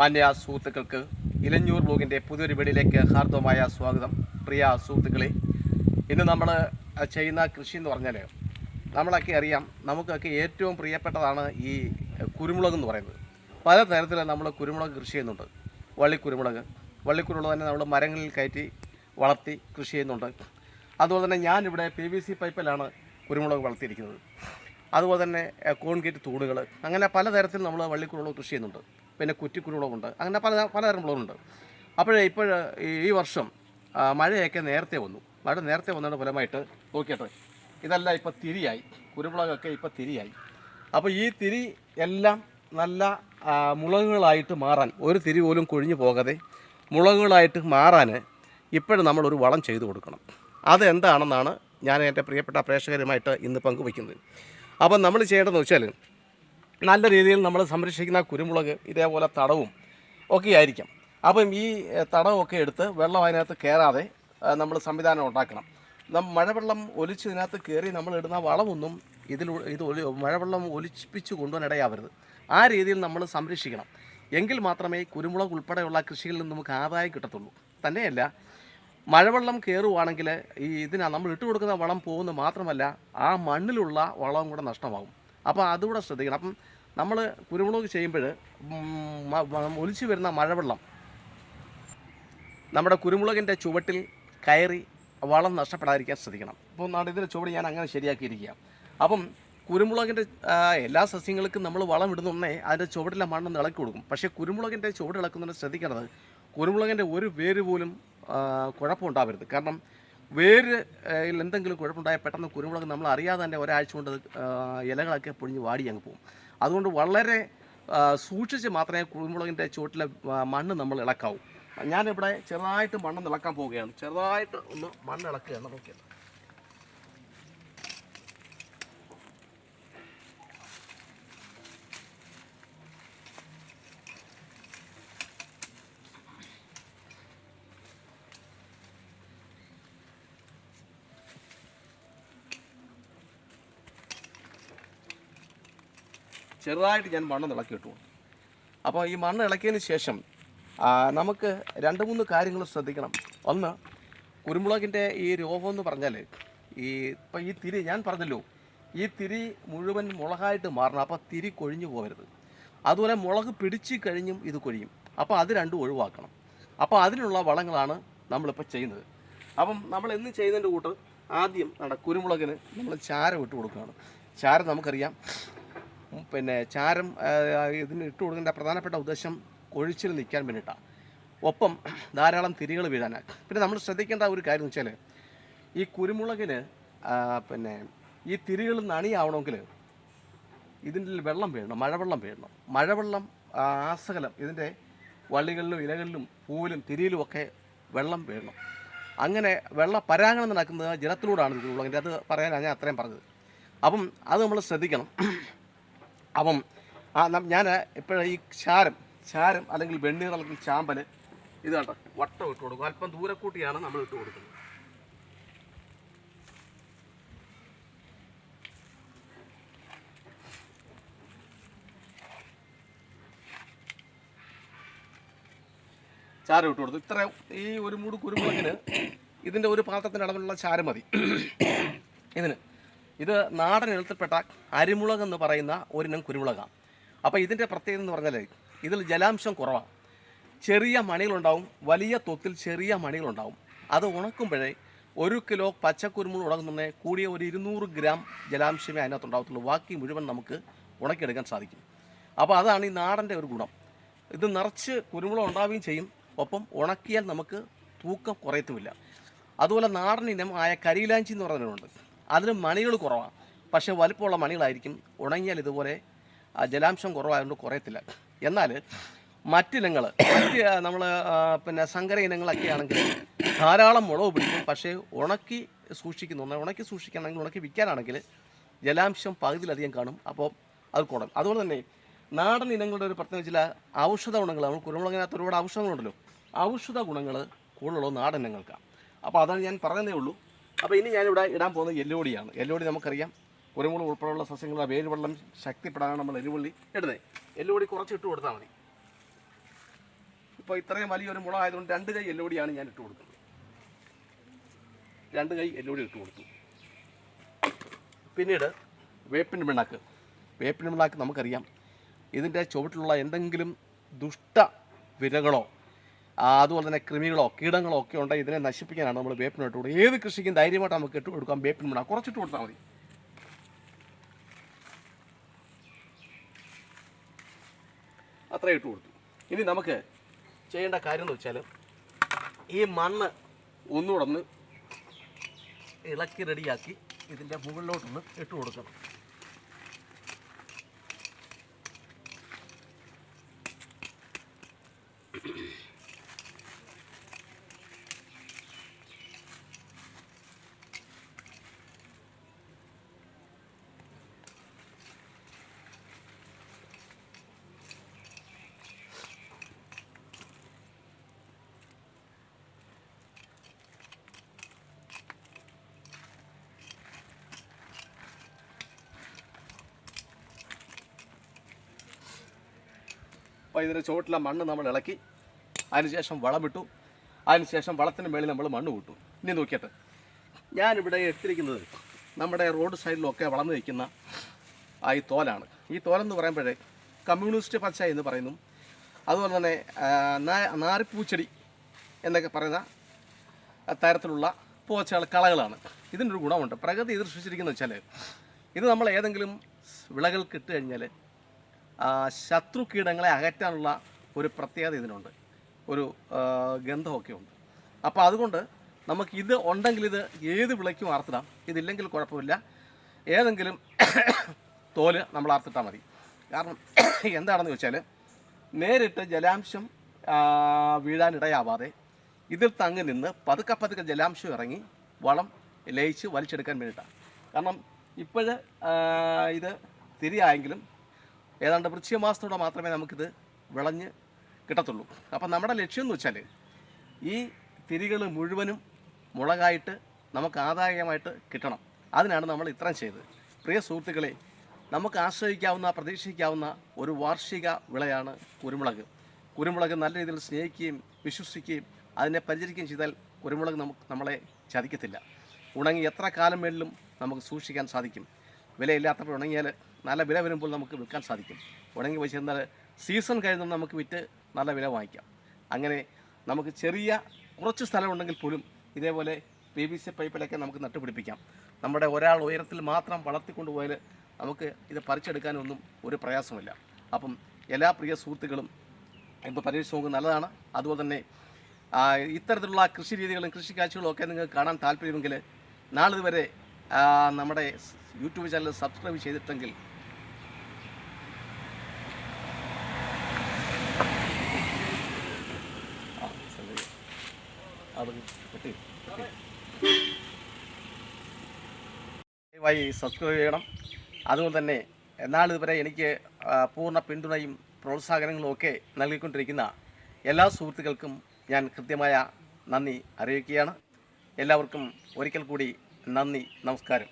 മാന്യ സുഹൃത്തുക്കൾക്ക് ഇലഞ്ഞൂർ ബ്ലോഗിന്റെ പുതിയൊരു വീടിലേക്ക് ഹാർദവമായ സ്വാഗതം. പ്രിയ സുഹൃത്തുക്കളെ ഇന്ന് നമ്മൾ ചെയ്യുന്ന കൃഷി എന്ന് പറഞ്ഞാൽ നമ്മളൊക്കെ അറിയാം നമുക്കൊക്കെ ഏറ്റവും പ്രിയപ്പെട്ടതാണ് ഈ കുരുമുളക് എന്ന് പറയുന്നത്. പല തരത്തിൽ നമ്മൾ കുരുമുളക് കൃഷി ചെയ്യുന്നുണ്ട്. വള്ളിക്കുരുമുളക് വള്ളിക്കുരുമുളക് തന്നെ നമ്മൾ മരങ്ങളിൽ കയറ്റി വളർത്തി കൃഷി ചെയ്യുന്നുണ്ട്. അതുപോലെ തന്നെ ഞാനിവിടെ പി വി സി പൈപ്പിലാണ് കുരുമുളക് വളർത്തിയിരിക്കുന്നത്. അതുപോലെ തന്നെ കോൺക്രീറ്റ് തൂണുകൾ അങ്ങനെ പലതരത്തിൽ നമ്മൾ വള്ളിക്കുരുമുളക് കൃഷി ചെയ്യുന്നുണ്ട്. പിന്നെ കുറ്റിക്കുരുവിളവുണ്ട് അങ്ങനെ പല പലതരം വിളവുണ്ട് അപ്പോഴേ ഇപ്പോൾ ഈ വർഷം മഴയൊക്കെ നേരത്തെ വന്നു. മഴ നേരത്തെ വന്നതിന്റെ ഫലമായിട്ട് നോക്കിയട്ടെ. ഇതെല്ലാം ഇപ്പോൾ തിരിയായി. കുരുമുളകൊക്കെ ഇപ്പോൾ തിരിയായി. അപ്പോൾ ഈ തിരി എല്ലാം നല്ല മുളകുകളായിട്ട് മാറാൻ ഒരു തിരി പോലും കൊഴിഞ്ഞു പോകാതെ മുളകുകളായിട്ട് മാറാൻ ഇപ്പോഴും നമ്മളൊരു വളം ചെയ്തു കൊടുക്കണം. അതെന്താണെന്നാണ് ഞാൻ എന്റെ പ്രിയപ്പെട്ട പ്രേക്ഷകരുമായിട്ട് ഇന്ന് പങ്കുവയ്ക്കുന്നത്. അപ്പം നമ്മൾ ചെയ്യേണ്ടതെന്ന് വെച്ചാൽ നല്ല രീതിയിൽ നമ്മൾ സംരക്ഷിക്കുന്ന കുരുമുളക് ഇതേപോലെ തടവും ഒക്കെ ആയിരിക്കും. അപ്പം ഈ തടവൊക്കെ എടുത്ത് വെള്ളം അതിനകത്ത് കയറാതെ നമ്മൾ സംവിധാനം ഉണ്ടാക്കണം. മഴവെള്ളം ഒലിച്ച് ഇതിനകത്ത് കയറി നമ്മൾ ഇടുന്ന വളമൊന്നും ഇതിൽ ഇത് ഒലി മഴവെള്ളം ഒലിപ്പിച്ച് കൊണ്ടുപോകാൻ ഇടയാവരുത് ആ രീതിയിൽ നമ്മൾ സംരക്ഷിക്കണം. എങ്കിൽ മാത്രമേ കുരുമുളക് ഉൾപ്പെടെയുള്ള കൃഷികളിൽ നിന്ന് നമുക്ക് ആദായം കിട്ടത്തുള്ളൂ. തന്നെയല്ല മഴവെള്ളം കയറുവാണെങ്കിൽ ഈ ഇതിനാ നമ്മൾ ഇട്ട് കൊടുക്കുന്ന വളം പോകുന്നത് മാത്രമല്ല ആ മണ്ണിലുള്ള വളവും കൂടെ നഷ്ടമാകും. അപ്പോൾ അതുകൂടെ ശ്രദ്ധിക്കണം. അപ്പം നമ്മൾ കുരുമുളക് ചെയ്യുമ്പോൾ ഒലിച്ചു വരുന്ന മഴവെള്ളം നമ്മുടെ കുരുമുളകിന്റെ ചുവട്ടിൽ കയറി വളം നഷ്ടപ്പെടാതിരിക്കാൻ ശ്രദ്ധിക്കണം. അപ്പോൾ നാട് ഇതിന്റെ ചുവട് ഞാൻ അങ്ങനെ ശരിയാക്കിയിരിക്കുക അപ്പം കുരുമുളകിന്റെ എല്ലാ സസ്യങ്ങൾക്കും നമ്മൾ വളം ഇടുന്നൊന്നേ അതിന്റെ ചുവട്ടിലെ മണ്ണ് ഇളക്കി കൊടുക്കും. പക്ഷേ കുരുമുളകിന്റെ ചുവട് ഇളക്കുന്നതിന് ശ്രദ്ധിക്കേണ്ടത് കുരുമുളകിന്റെ ഒരു വേര് പോലും കുഴപ്പമുണ്ടാവരുത് കാരണം വേര് എന്തെങ്കിലും കുഴപ്പമുണ്ടായാൽ പെട്ടെന്ന് കുരുമുളക് നമ്മൾ അറിയാതെ തന്നെ ഒരാഴ്ച കൊണ്ട് ഇലകളൊക്കെ പൊഴിഞ്ഞ് വാടി അങ്ങ് പോകും. അതുകൊണ്ട് വളരെ സൂക്ഷിച്ച് മാത്രമേ കുരുമുളകിന്റെ ചുവട്ടിലെ മണ്ണ് നമ്മൾ ഇളക്കാവൂ. ഞാനിവിടെ ചെറുതായിട്ട് മണ്ണ് ഇളക്കാൻ പോവുകയാണ്. ചെറുതായിട്ട് ഒന്ന് മണ്ണ് ഇളക്കുകയാണ്. നോക്കിയത് ചെറുതായിട്ട് ഞാൻ മണ്ണ് ഇളക്കി ഇട്ടു. അപ്പോൾ ഈ മണ്ണ് ഇളക്കിയതിന് ശേഷം നമുക്ക് രണ്ട് മൂന്ന് കാര്യങ്ങൾ ശ്രദ്ധിക്കണം. ഒന്ന് കുരുമുളകിന്റെ ഈ രോഗം എന്ന് പറഞ്ഞാൽ ഈ ഇപ്പം ഈ തിരി ഞാൻ പറഞ്ഞല്ലോ ഈ തിരി മുഴുവൻ മുളകായിട്ട് മാറണം. അപ്പോൾ തിരി കൊഴിഞ്ഞു പോകരുത്. അതുപോലെ മുളക് പിടിച്ച് കഴിഞ്ഞും ഇത് കൊഴിയും. അപ്പോൾ അത് രണ്ടും ഒഴിവാക്കണം. അപ്പോൾ അതിനുള്ള വളങ്ങളാണ് നമ്മളിപ്പോൾ ചെയ്യുന്നത്. അപ്പം നമ്മൾ എന്ന് ചെയ്യുന്നതിന്റെ കൂട്ട് ആദ്യം നട കുരുമുളകിന് നമ്മൾ ചാരം ഇട്ട് കൊടുക്കുകയാണ്. ചാരം നമുക്കറിയാം പിന്നെ ചാരം ഇതിന് ഇട്ട് കൊടുക്കേണ്ട പ്രധാനപ്പെട്ട ഉദ്ദേശം കൊഴിച്ചിൽ നിൽക്കാൻ വേണ്ടിയിട്ടാണ് ഒപ്പം ധാരാളം തിരികൾ വീഴാനാണ് പിന്നെ നമ്മൾ ശ്രദ്ധിക്കേണ്ട ഒരു കാര്യം എന്ന് വെച്ചാൽ ഈ കുരുമുളകിന് പിന്നെ ഈ തിരികൾ നണിയാവണമെങ്കിൽ ഇതിന്റെ വെള്ളം വീഴണം മഴവെള്ളം വീഴണം മഴവെള്ളം ആസകലം ഇതിന്റെ വള്ളികളിലും ഇലകളിലും പൂവിലും തിരിയിലും ഒക്കെ വെള്ളം വീഴണം അങ്ങനെ വെള്ള പരാഗണം നടക്കുന്നത് ജലത്തിലൂടെയാണ് കുരുമുളകിന്റെ. അത് പറയാനാണ് ഞാൻ അത്രയും പറഞ്ഞത്. അപ്പം അത് നമ്മൾ ശ്രദ്ധിക്കണം. അപ്പം ആ ഞാൻ ഇപ്പോഴും ഈ ചാരം ചാരം അല്ലെങ്കിൽ വെണ്ണീർ അല്ലെങ്കിൽ ചാമ്പൽ ഇത് കണ്ടോ? വട്ടം ഇട്ട് കൊടുക്കും. അല്പം ദൂരക്കൂട്ടിയാണ് നമ്മൾ ഇട്ട് കൊടുക്കുന്നത്. ചാരം ഇട്ട് കൊടുത്തു. ഇത്ര ഈ ഒരു മൂട് കുരുമുളകിന് ഇതിന്റെ ഒരു പാത്രത്തിന്റെ അളവിലുള്ള ചാരം മതി. ഇതിന് ഇത് നാടൻ ഇനത്തിൽപ്പെട്ട അരിമുളക് എന്ന് പറയുന്ന ഒരിനം കുരുമുളകാണ് അപ്പോൾ ഇതിന്റെ പ്രത്യേകത എന്ന് പറഞ്ഞാൽ ഇതിൽ ജലാംശം കുറവാണ് ചെറിയ മണികളുണ്ടാവും വലിയ തൊത്തിൽ ചെറിയ മണികളുണ്ടാവും. അത് ഉണക്കുമ്പോഴേ ഒരു കിലോ പച്ചക്കുരുമുളക് ഉണങ്ങുന്നതിനെ കൂടിയ ഒരു ഇരുന്നൂറ് ഗ്രാം ജലാംശമേ അതിനകത്ത് ഉണ്ടാകത്തുള്ളൂ ബാക്കി മുഴുവൻ നമുക്ക് ഉണക്കിയെടുക്കാൻ സാധിക്കും. അപ്പോൾ അതാണ് ഈ നാടന്റെ ഒരു ഗുണം. ഇത് നിറച്ച് കുരുമുളക് ഉണ്ടാവുകയും ചെയ്യും. ഒപ്പം ഉണക്കിയാൽ നമുക്ക് തൂക്കം കുറയത്തുമില്ല. അതുപോലെ നാടൻ ഇനം ആയ കരിയിലാഞ്ചി എന്ന് പറഞ്ഞിട്ടുണ്ട് അതിന് മണികൾ കുറവാണ്. പക്ഷേ വലിപ്പമുള്ള മണികളായിരിക്കും. ഉണങ്ങിയാൽ ഇതുപോലെ ജലാംശം കുറവായതുകൊണ്ട് കുറയത്തില്ല. എന്നാൽ മറ്റിനങ്ങൾ മറ്റ് നമ്മൾ പിന്നെ സങ്കര ഇനങ്ങളൊക്കെ ആണെങ്കിൽ ധാരാളം മുളക് പിടിക്കും. പക്ഷേ ഉണക്കി സൂക്ഷിക്കുന്നു ഉണക്കി സൂക്ഷിക്കുകയാണെങ്കിൽ ഉണക്കി വിൽക്കാനാണെങ്കിൽ ജലാംശം പകുതിയിലധികം കാണും. അപ്പോൾ അത് കുറയും അതുപോലെ തന്നെ നാടൻ ഇനങ്ങളുടെ ഒരു പ്രത്യേകത ചില ഔഷധ ഗുണങ്ങൾ നമ്മൾ കുരുമുളകിനകത്ത് ഒരുപാട് ഔഷധങ്ങളുണ്ടല്ലോ. ഔഷധ ഗുണങ്ങൾ കൂടുതലുള്ള നാടൻ ഇനങ്ങൾക്കാണ്. അപ്പോൾ അതാണ് ഞാൻ പറഞ്ഞതേ ഉള്ളൂ. അപ്പോൾ ഇനി ഞാനിവിടെ ഇടാൻ പോകുന്നത് എല്ലുപൊടിയാണ്. എല്ലുപൊടി നമുക്കറിയാം. കുരുമുളക് ഉൾപ്പെടെയുള്ള സസ്യങ്ങളുടെ വേര് വെള്ളം ശക്തിപ്പെടാനാണ് നമ്മൾ എല്ലുപൊടി ഇടുന്നത്. എല്ലുപൊടി കുറച്ച് ഇട്ട് കൊടുത്താൽ മതി. ഇപ്പോൾ ഇത്രയും വലിയൊരു മുള ആയതുകൊണ്ട് രണ്ട് കൈ എല്ലുപൊടിയാണ് ഞാൻ ഇട്ട് കൊടുക്കുന്നത്. രണ്ട് കൈ എല്ലുപൊടി ഇട്ട് കൊടുത്തു. പിന്നീട് വേപ്പിൻ പിണ്ണാക്ക്. വേപ്പിൻ പിണ്ണാക്ക് നമുക്കറിയാം. ഇതിന്റെ ചുവട്ടിലുള്ള എന്തെങ്കിലും ദുഷ്ട വിരകളോ അതുപോലെ തന്നെ കൃമികളോ കീടങ്ങളോ ഒക്കെ ഉണ്ടെങ്കിൽ ഇതിനെ നശിപ്പിക്കാനാണ് നമ്മൾ വേപ്പിന് ഇട്ട് കൊടുക്കുക ഏത് കൃഷിക്കും ധൈര്യമായിട്ട് നമുക്ക് ഇട്ട് കൊടുക്കാം വേപ്പിൻ പിണ്ണാക്ക് കുറച്ചിട്ട് കൊടുത്താൽ മതി. അത്ര ഇട്ട് കൊടുത്തു. ഇനി നമുക്ക് ചെയ്യേണ്ട കാര്യം എന്ന് വെച്ചാൽ ഈ മണ്ണ് ഒന്നുകൂടെ ഒന്ന് ഇളക്കി റെഡിയാക്കി ഇതിന്റെ മുകളിലോട്ടൊന്ന് ഇട്ട് കൊടുക്കണം. അപ്പോൾ ഇതിന്റെ ചുവട്ടിലെ മണ്ണ് നമ്മൾ ഇളക്കി. അതിനുശേഷം വളമിട്ടു അതിനുശേഷം വളത്തിന് മേളിൽ നമ്മൾ മണ്ണ് കൂട്ടു. ഇനി നോക്കിയിട്ട്. ഞാനിവിടെ എടുത്തിരിക്കുന്നത് നമ്മുടെ റോഡ് സൈഡിലൊക്കെ വളർന്നു നിൽക്കുന്ന ആ ഈ തോലാണ്. ഈ തോലെന്ന് പറയുമ്പോഴേ കമ്മ്യൂണിസ്റ്റ് പച്ച എന്ന് പറയുന്നു. അതുപോലെ തന്നെ നാരിപ്പൂച്ചെടി എന്നൊക്കെ പറയുന്ന തരത്തിലുള്ള പൂച്ചകൾ കളകളാണ്. ഇതിനൊരു ഗുണമുണ്ട്. പ്രകൃതി ഇത് സൃഷ്ടിച്ചിരിക്കുന്നത് വെച്ചാൽ ഇത് നമ്മൾ ഏതെങ്കിലും വിളകൾക്ക് ഇട്ട് കഴിഞ്ഞാൽ ശത്രു കീടങ്ങളെ അകറ്റാനുള്ള ഒരു പ്രത്യേകത ഇതിനുണ്ട്. ഒരു ഗന്ധമൊക്കെ ഉണ്ട്. അപ്പോൾ അതുകൊണ്ട് നമുക്ക് ഇത് ഉണ്ടെങ്കിൽ ഇത് ഏത് വിളയ്ക്കും ആർത്തിടാം. ഇതില്ലെങ്കിൽ കുഴപ്പമില്ല. ഏതെങ്കിലും തോൽ നമ്മൾ ആർത്തിട്ടാൽ മതി. കാരണം എന്താണെന്ന് വെച്ചാൽ നേരിട്ട് ജലാംശം വീഴാനിടയാവാതെ ഇതിൽ തങ്ങി നിന്ന് പതുക്കെ പതുക്കെ ജലാംശം ഇറങ്ങി വളം ലയിച്ച് വലിച്ചെടുക്കാൻ വേണ്ടിയിട്ടാണ്. കാരണം ഇപ്പോഴ് ഇത് തിരിയായെങ്കിലും ഏതാണ്ട് വൃശ്ചിക മാസത്തോടെ മാത്രമേ നമുക്കിത് വിളഞ്ഞ് കിട്ടത്തുള്ളൂ. അപ്പം നമ്മുടെ ലക്ഷ്യം എന്ന് വെച്ചാൽ ഈ തിരികൾ മുഴുവനും മുളകായിട്ട് നമുക്ക് ആദായമായിട്ട് കിട്ടണം. അതിനാണ് നമ്മൾ ഇത്രയും ചെയ്തത്. പ്രിയ സുഹൃത്തുക്കളെ നമുക്ക് ആശ്രയിക്കാവുന്ന പ്രതീക്ഷിക്കാവുന്ന ഒരു വാർഷിക വിളയാണ് കുരുമുളക്. കുരുമുളക് നല്ല രീതിയിൽ സ്നേഹിക്കുകയും വിശ്വസിക്കുകയും അതിനെ പരിചരിക്കുകയും ചെയ്താൽ കുരുമുളക് നമുക്ക് നമ്മളെ ചതിക്കത്തില്ല. ഉണങ്ങി എത്ര കാലം മേളിലും നമുക്ക് സൂക്ഷിക്കാൻ സാധിക്കും. വിലയില്ലാത്തപ്പോൾ ഉണങ്ങിയാൽ നല്ല വില വരുമ്പോൾ നമുക്ക് വിൽക്കാൻ സാധിക്കും. ഉണങ്ങി വെച്ചിരുന്നാൽ സീസൺ കഴിയുന്ന നമുക്ക് വിറ്റ് നല്ല വില വാങ്ങിക്കാം. അങ്ങനെ നമുക്ക് ചെറിയ കുറച്ച് സ്ഥലമുണ്ടെങ്കിൽ പോലും ഇതേപോലെ പി വി സി പൈപ്പിലൊക്കെ നമുക്ക് നട്ടുപിടിപ്പിക്കാം. നമ്മുടെ ഒരാൾ ഉയരത്തിൽ മാത്രം വളർത്തിക്കൊണ്ട് പോയാൽ നമുക്ക് ഇത് പറിച്ചെടുക്കാനൊന്നും ഒരു പ്രയാസമില്ല അപ്പം എല്ലാ പ്രിയ സുഹൃത്തുക്കളും ഇപ്പോൾ പരീക്ഷ നോക്കുന്നത് നല്ലതാണ്. അതുപോലെ തന്നെ ഇത്തരത്തിലുള്ള കൃഷി രീതികളും കൃഷി കാഴ്ചകളും ഒക്കെ നിങ്ങൾക്ക് കാണാൻ താല്പര്യമെങ്കിൽ നാളിതുവരെ നമ്മുടെ യൂട്യൂബ് ചാനൽ സബ്സ്ക്രൈബ് ചെയ്തിട്ടെങ്കിൽ ആ, sorry. അത് കിട്ടി കിട്ടി ദയവായി സബ്സ്ക്രൈബ് ചെയ്യണം. അതുകൊണ്ട് തന്നെ എന്നാളിതുവരെ എനിക്ക് പൂർണ പിന്തുണയും പ്രോത്സാഹനങ്ങളും ഒക്കെ നൽകിക്കൊണ്ടിരിക്കുന്ന എല്ലാ സുഹൃത്തുക്കൾക്കും ഞാൻ കൃത്യമായ നന്ദി അറിയിക്കുകയാണ്. എല്ലാവർക്കും ഒരിക്കൽ കൂടി നന്ദി നമസ്കാരം.